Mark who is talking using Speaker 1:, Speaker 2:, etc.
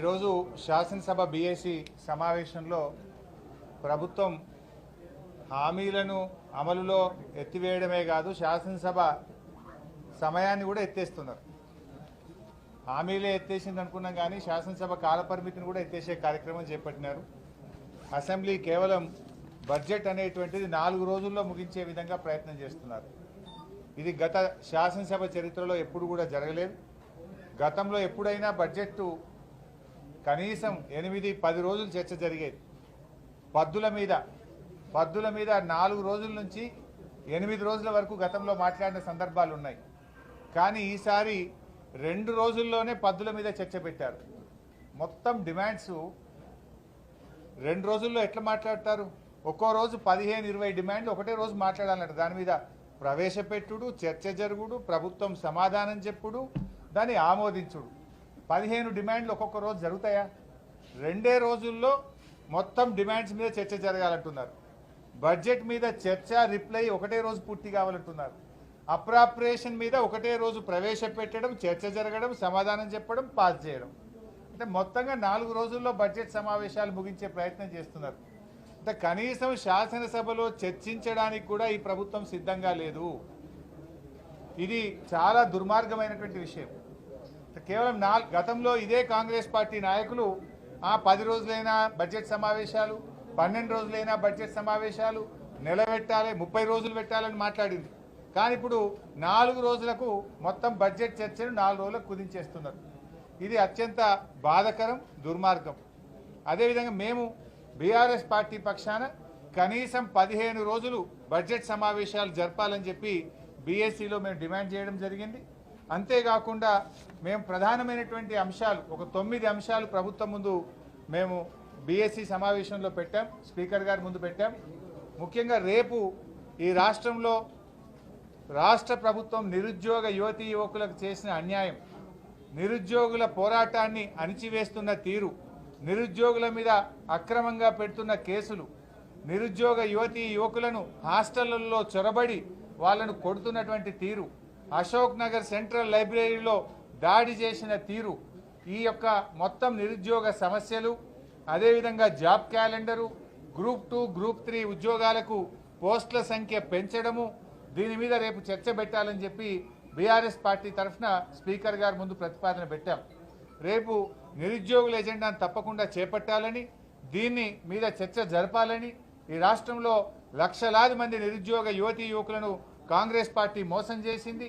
Speaker 1: ఈరోజు శాసనసభ బీఏసీ సమావేశంలో ప్రభుత్వం హామీలను అమలులో ఎత్తివేయడమే కాదు శాసనసభ సమయాన్ని కూడా ఎత్తేస్తున్నారు. హామీలే ఎత్తేసింది అనుకున్నాం కానీ శాసనసభ కాలపరిమితిని కూడా ఎత్తేసే కార్యక్రమం చేపట్టినారు. అసెంబ్లీ కేవలం బడ్జెట్ అనేటువంటిది నాలుగు రోజుల్లో ముగించే విధంగా ప్రయత్నం చేస్తున్నారు. ఇది గత శాసనసభ చరిత్రలో ఎప్పుడు కూడా జరగలేదు. గతంలో ఎప్పుడైనా బడ్జెట్ కనీసం ఎనిమిది పది రోజులు చర్చ జరిగేది. పద్దుల మీద పద్దుల మీద నాలుగు రోజుల నుంచి ఎనిమిది రోజుల వరకు గతంలో మాట్లాడిన సందర్భాలు ఉన్నాయి. కానీ ఈసారి రెండు రోజుల్లోనే పద్దుల మీద చర్చ పెట్టారు. మొత్తం డిమాండ్స్ రెండు రోజుల్లో ఎట్లా మాట్లాడతారు? ఒక్కో రోజు పదిహేను ఇరవై డిమాండ్లు ఒకటే రోజు మాట్లాడాలంట. దాని మీద ప్రవేశపెట్టుడు చర్చ జరుగుడు ప్రభుత్వం సమాధానం చెప్పుడు దాన్ని ఆమోదించుడు. పదిహేను డిమాండ్లు ఒక్కొక్క రోజు జరుగుతాయా? రెండే రోజుల్లో మొత్తం డిమాండ్స్ మీద చర్చ జరగాలంటున్నారు. బడ్జెట్ మీద చర్చ రిప్లై ఒకటే రోజు పూర్తి కావాలంటున్నారు. అప్రాపరేషన్ మీద ఒకటే రోజు ప్రవేశపెట్టడం చర్చ జరగడం సమాధానం చెప్పడం పాస్ చేయడం. అంటే మొత్తంగా నాలుగు రోజుల్లో బడ్జెట్ సమావేశాలు ముగించే ప్రయత్నం చేస్తున్నారు. అంటే కనీసం శాసనసభలో చర్చించడానికి కూడా ఈ ప్రభుత్వం సిద్ధంగా లేదు. ఇది చాలా దుర్మార్గమైనటువంటి విషయం. కేవలం నాలుగు గతంలో ఇదే కాంగ్రెస్ పార్టీ నాయకులు ఆ పది రోజులైనా బడ్జెట్ సమావేశాలు పన్నెండు రోజులైనా బడ్జెట్ సమావేశాలు నిలబెట్టాలి ముప్పై రోజులు పెట్టాలని మాట్లాడింది. కానీ ఇప్పుడు నాలుగు రోజులకు మొత్తం బడ్జెట్ చర్చను నాలుగు రోజులకు కుదించేస్తున్నారు. ఇది అత్యంత బాధకరం దుర్మార్గం. అదేవిధంగా మేము బీఆర్ఎస్ పార్టీ పక్షాన కనీసం పదిహేను రోజులు బడ్జెట్ సమావేశాలు జరపాలని చెప్పి బీఎస్సీలో మేము డిమాండ్ చేయడం జరిగింది. అంతేకాకుండా మేము ప్రధానమైనటువంటి అంశాలు ఒక తొమ్మిది అంశాలు ప్రభుత్వం ముందు మేము బీఎస్సీ సమావేశంలో పెట్టాం స్పీకర్ గారి ముందు పెట్టాం. ముఖ్యంగా రేపు ఈ రాష్ట్రంలో రాష్ట్ర ప్రభుత్వం నిరుద్యోగ యువతీ యువకులకు చేసిన అన్యాయం నిరుద్యోగుల పోరాటాన్ని అణిచివేస్తున్న తీరు నిరుద్యోగుల మీద అక్రమంగా పెడుతున్న కేసులు నిరుద్యోగ యువతీ యువకులను హాస్టళ్ళలో చొరబడి వాళ్ళను కొడుతున్నటువంటి తీరు అశోక్ నగర్ సెంట్రల్ లైబ్రరీలో దాడి చేసిన తీరు ఈ యొక్క మొత్తం నిరుద్యోగ సమస్యలు అదేవిధంగా job calendar group two group three ఉద్యోగాలకు పోస్టుల సంఖ్య పెంచడము దీని మీద రేపు చర్చ పెట్టాలని చెప్పి బీఆర్ఎస్ పార్టీ తరఫున స్పీకర్ గారి ముందు ప్రతిపాదన పెట్టాం. రేపు నిరుద్యోగుల ఎజెండాను తప్పకుండా చేపట్టాలని దీన్ని మీద చర్చ జరపాలని ఈ రాష్ట్రంలో లక్షలాది మంది నిరుద్యోగ యువతీ యువకులను కాంగ్రెస్ పార్టీ మోసం చేసింది.